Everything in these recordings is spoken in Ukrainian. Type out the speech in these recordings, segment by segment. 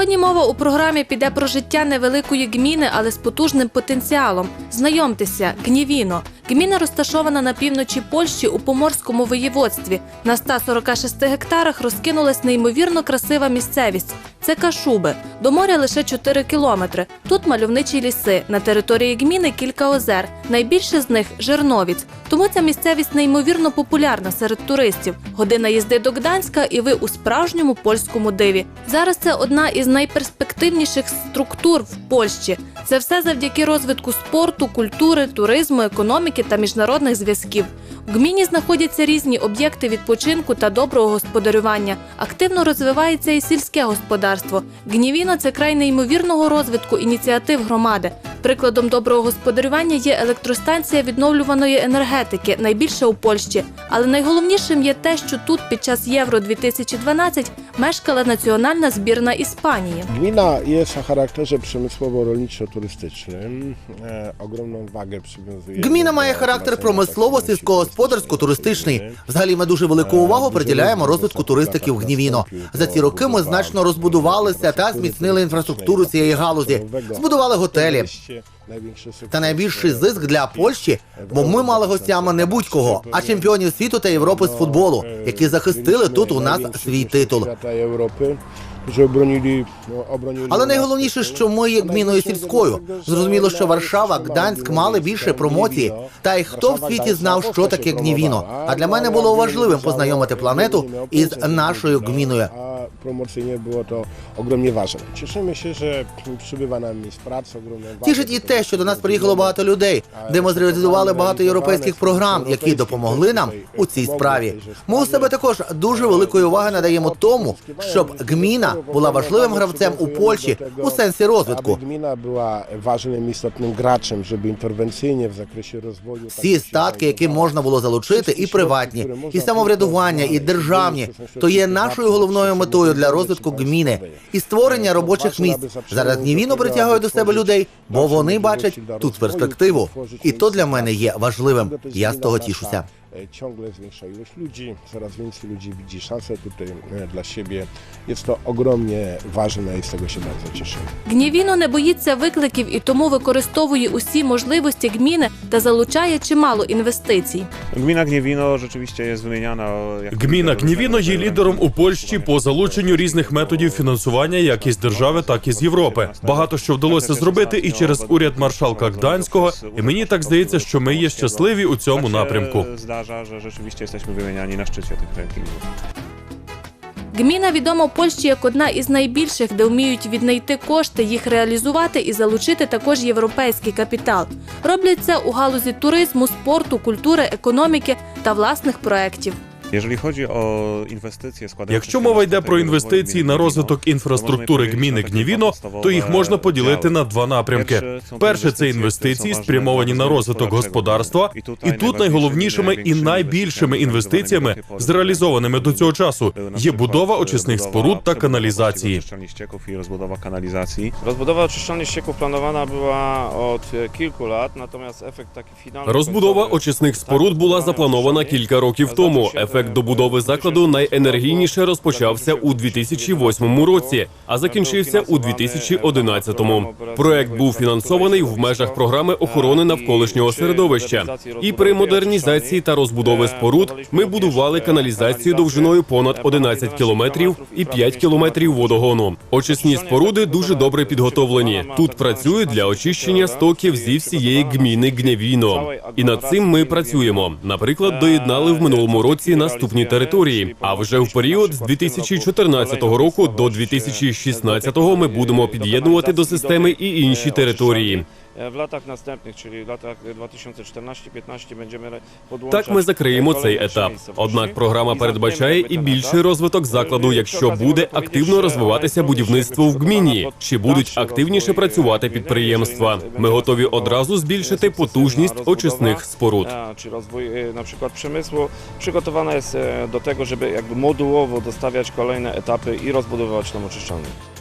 Сьогодні мова у програмі піде про життя невеликої гміни, але з потужним потенціалом. Знайомтеся, Гнівіно. Гміна розташована на півночі Польщі у Поморському воєводстві. На 146 гектарах розкинулась неймовірно красива місцевість. Це Кашуби. До моря лише 4 кілометри. Тут мальовничі ліси. На території гміни кілька озер. Найбільше з них Жерновіць. Тому ця місцевість неймовірно популярна серед туристів. Година їзди до Гданська, і ви у справжньому польському диві. Зараз це одна із найперспективніших структур в Польщі. Це все завдяки розвитку спорту, культури, туризму, економіки та міжнародних зв'язків. Гміні знаходяться різні об'єкти відпочинку та доброго господарювання. Активно розвивається і сільське господарство. Гнівіно це край неймовірного розвитку ініціатив громади. Прикладом доброго господарювання є електростанція відновлюваної енергетики, найбільша у Польщі. Але найголовнішим є те, що тут під час Євро 2012 мешкала національна збірна Іспанії. Gmina jest o charakterze przemysłowo-rolniczo-turystycznym. E, ogromną wagę przywiązuje. Гміна має характер промислово-сільськогосподарсько-туристичний. Взагалі, ми дуже велику увагу приділяємо розвитку туристики в Гнівіно. За ці роки ми значно розбудувалися та зміцнили інфраструктуру цієї галузі. Збудували готелі. Та найбільший зиск для Польщі, бо ми мали гостями не будь-кого, а чемпіонів світу та Європи з футболу, які захистили тут у нас свій титул. Obronili Але найголовніше, що ми є гміною сільською. Зрозуміло, що Варшава, Гданськ мали більше промоції. Та й хто в світі знав, що таке гнівіно. А для мене було важливим познайомити планету із нашою гміною. Promocyjnie było to ogromnie ważne. Cieszymy się, że przybywa nam miejsc pracy, ogromną Тішить і те, що до нас приїхало багато людей, де ми зреалізували багато європейських програм, які допомогли нам у цій справі. Ми у себе також дуже великої уваги надаємо тому, щоб гміна була важливим гравцем у Польщі у сенсі розвитку. Gmina była ważnym, istotnym graczem, żeby interwencyjnie w zakresie rozwoju... Всі статки, які можна було залучити, і приватні, і самоврядування, і державні, то є нашою головною метою для розвитку гміни і створення робочих місць. Зараз Нівіно притягує до себе людей, бо вони бачать тут перспективу. І то для мене є важливим. Я з того тішуся. E, Ciągle zwiększa ilość ludzi, coraz więcej ludzi widzi szansę tutaj e, dla siebie. Jest to ogromnie ważne i z tego się bardzo cieszymy. Гнівіно не боїться викликів і тому використовує усі можливості гміни та залучає чимало інвестицій. Gmina Gniewino rzeczywiście jest wymieniana lider Гнівіно є лідером у Польщі по залученню різних методів фінансування як із держави, так і з Європи. Багато що вдалося зробити і через уряд маршалка Гданського. І мені так здається, що ми є щасливі у цьому напрямку. Zdarza, że rzeczywiście jesteśmy wymieniani na szczycie tych rankingów. Гміна відома Польщі як одна із найбільших, де вміють віднайти кошти, їх реалізувати і залучити також європейський капітал. Роблять це у галузі туризму, спорту, культури, економіки та власних проєктів. Якщо мова йде про інвестиції на розвиток інфраструктури гміни Гнівіно, то їх можна поділити на два напрямки. Перше, це інвестиції, спрямовані на розвиток господарства, і І тут найголовнішими і найбільшими інвестиціями, зреалізованими до цього часу, є будова очисних споруд та каналізації. Rozbudowa kanalizacji. Rozbudowa oczyszczalni ścieków planowana była od e, kilku lat, natomiast efekt taki. Розбудова очисних споруд була запланована кілька років тому. się, Ефект добудови закладу найенергійніше розпочався у 2008 році, а закінчився у 2011. Проект був фінансований в межах програми охорони навколишнього середовища. І при модернізації та розбудови споруд ми будували каналізацію довжиною понад 11 кілометрів і 5 кілометрів водогону. Очисні споруди дуже добре підготовлені. Тут працюють для очищення стоків зі всієї гміни Гнєвіно. І над цим ми працюємо. Наприклад, доєднали в минулому році наступні території. А вже в період з 2014 року до 2016 ми будемо під'єднувати до системи і інші території. E, W latach następnych, czyli w latach 2014-15 będziemy podłączać Так ми закриємо цей етап. Однак програма передбачає і більший розвиток закладу, якщо буде активно розвиватися будівництво в гміні, чи будуть активніше працювати підприємства. Ми готові одразу збільшити потужність очисних споруд. E, na przykład przemysłu przygotowana jest e, do tego, żeby jakby modułowo dostawiać kolejne etapy i rozbudowywać tą oczyszczalnię.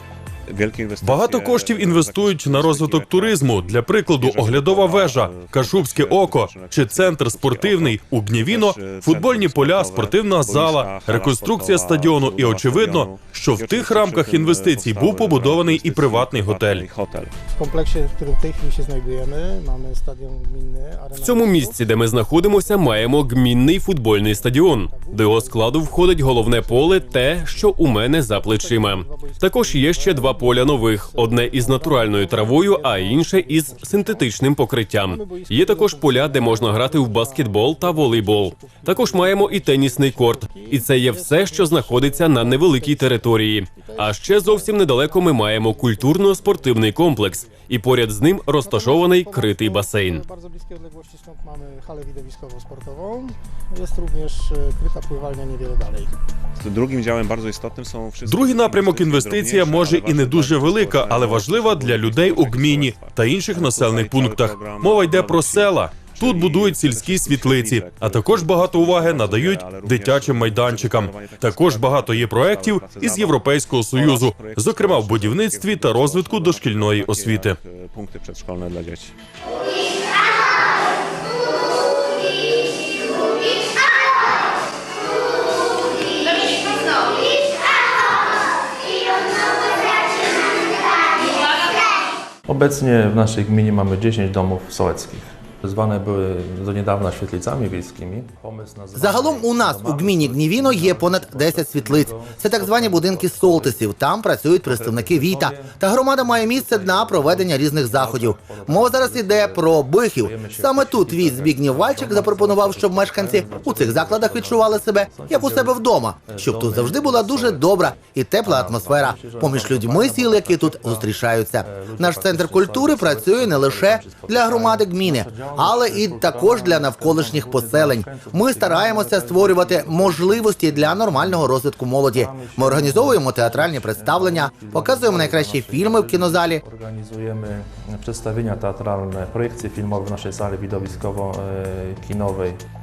Багато коштів інвестують на розвиток туризму. Для прикладу, оглядова вежа, Кашубське око чи центр спортивний у Гнєвіно, футбольні поля, спортивна зала, реконструкція стадіону. І очевидно, що в тих рамках інвестицій був побудований і приватний готель. W tej chwili się znajdujemy, mamy stadion gminny. Arena В цьому місці, де ми знаходимося, маємо гмінний футбольний стадіон. До його складу входить головне поле, те, що у мене за плечима. Також є ще два поля нових: одне із натуральною травою, а інше із синтетичним покриттям. Є також поля, де можна грати в баскетбол та волейбол. Також маємо і тенісний корт. І це є все, що знаходиться на невеликій території. А ще зовсім недалеко ми маємо культурно-спортивний комплекс, і поряд з ним розташований критий басейн. Stąd mamy halę widowiskowo-sportową. Jest również e, kryta pływalnia niewiele dalej. Другим działem bardzo istotnym są wszystkie Другий напрямок інвестиція може і не дуже велика, але важлива для людей у гміні та інших населених пунктах. Мова йде про села. Тут будують сільські світлиці, а також багато уваги надають дитячим майданчикам. Також багато є проєктів із Європейського союзу, зокрема в будівництві та розвитку дошкільної освіти. Obecnie w naszej gminie mamy 10 domów sołeckich. Były do niedawna świetlicami wiejskimi. Загалом у нас у гміні Гнівіно є понад 10 світлиць. Це так звані будинки солтисів. Там працюють представники Віта. Та громада має місце для проведення різних заходів. Мова зараз іде про бихів. Саме тут Віт Збігнів Вальчик запропонував, щоб мешканці у цих закладах відчували себе як у себе вдома, щоб тут завжди була дуже добра і тепла атмосфера поміж людьми сіл, які тут зустрічаються. Наш центр культури працює не лише для громади гміни, але і також для навколишніх поселень. Ми стараємося створювати можливості для нормального розвитку молоді. Ми організовуємо театральні представлення, показуємо найкращі фільми в кінозалі. Організуємо представлення театральне проєкції filmowe в нашій залі widowiskowo-kinowej. Можна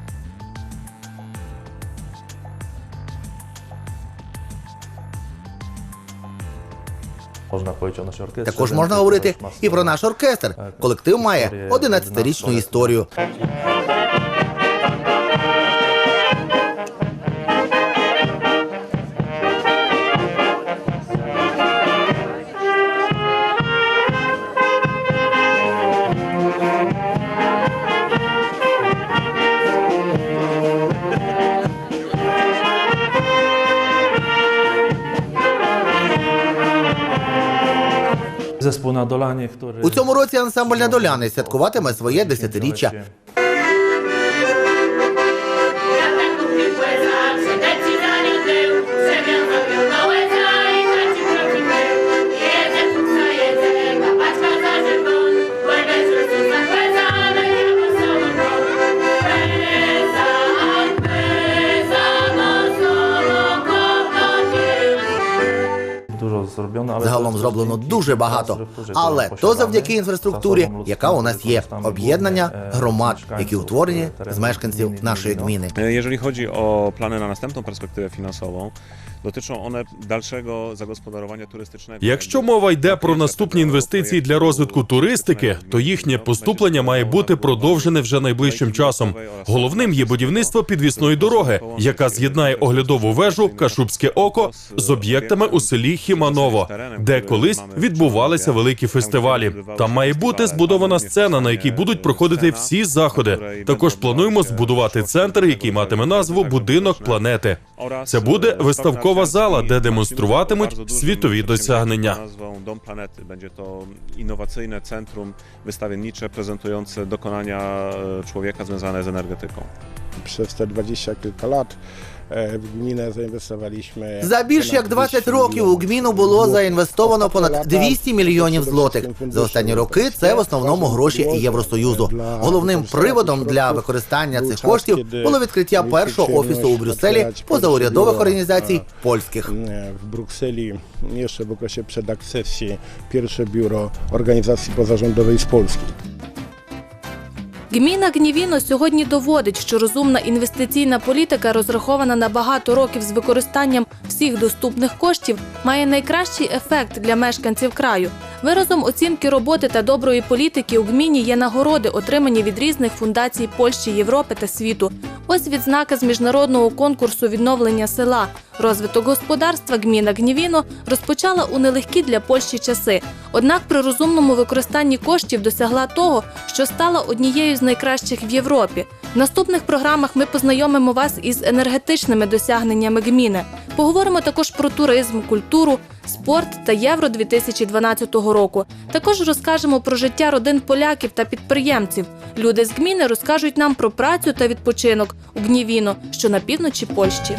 Також можна говорити і про наш оркестр. Колектив має 11-річну історію. У цьому році ансамбль Надоляни святкуватиме своє десятиріччя. Dużo zrobione, ale Загалом to зроблено дуже багато, але то завдяки інфраструктурі, яка у нас є, об'єднання e, громад, які утворені e, з мешканців gminy нашої. E, Jeżeli chodzi o plany na następną perspektywę finansową, dotyczą one dalszego zagospodarowania turystycznego. Якщо мова йде про наступні інвестиції для розвитку туристики, то їхнє поступлення має бути продовжене вже найближчим часом. Головним є будівництво підвісної дороги, яка з'єднає оглядову вежу Кашубське око з об'єктами у селі Хіманово, де колись відбувалися великі фестивалі. Там має бути збудована сцена, на якій будуть проходити всі заходи. Також плануємо збудувати центр, який матиме назву Будинок планети. Це буде виставкова зала, де демонструватимуть світові досягнення. Nazwą Dom Planety. Będzie to innowacyjne centrum wystawiennicze prezentujące dokonania e, człowieka związane z energetyką. Przez te 20 kilka lat w gminę zainwestowaliśmy. За більш як 20 років у гміну було заінвестовано понад 200 мільйонів злотих. За останні роки це в основному гроші Євросоюзу. Головним приводом для використання цих коштів було відкриття першого офісу у Брюсселі позаурядових організацій польських. E, W Brukseli jeszcze w okresie przedakcesji pierwsze biuro organizacji pozarządowej z Polski. Гміна Гнівіно сьогодні доводить, що розумна інвестиційна політика, розрахована на багато років з використанням всіх доступних коштів, має найкращий ефект для мешканців краю. Виразом оцінки роботи та доброї політики у гміні є нагороди, отримані від різних фундацій Польщі, Європи та світу. Ось відзнака з міжнародного конкурсу відновлення села. Розвиток господарства гміна Гнівіно розпочала у нелегкі для Польщі часи. Однак при розумному використанні коштів досягла того, що стала однією з найкращих в Європі. В наступних програмах ми познайомимо вас із енергетичними досягненнями гміни. Поговоримо також про туризм, культуру, спорт та євро 2012 року. Також розкажемо про життя родин поляків та підприємців. Люди з гміни розкажуть нам про працю та відпочинок у Гнівіно, що на півночі Польщі.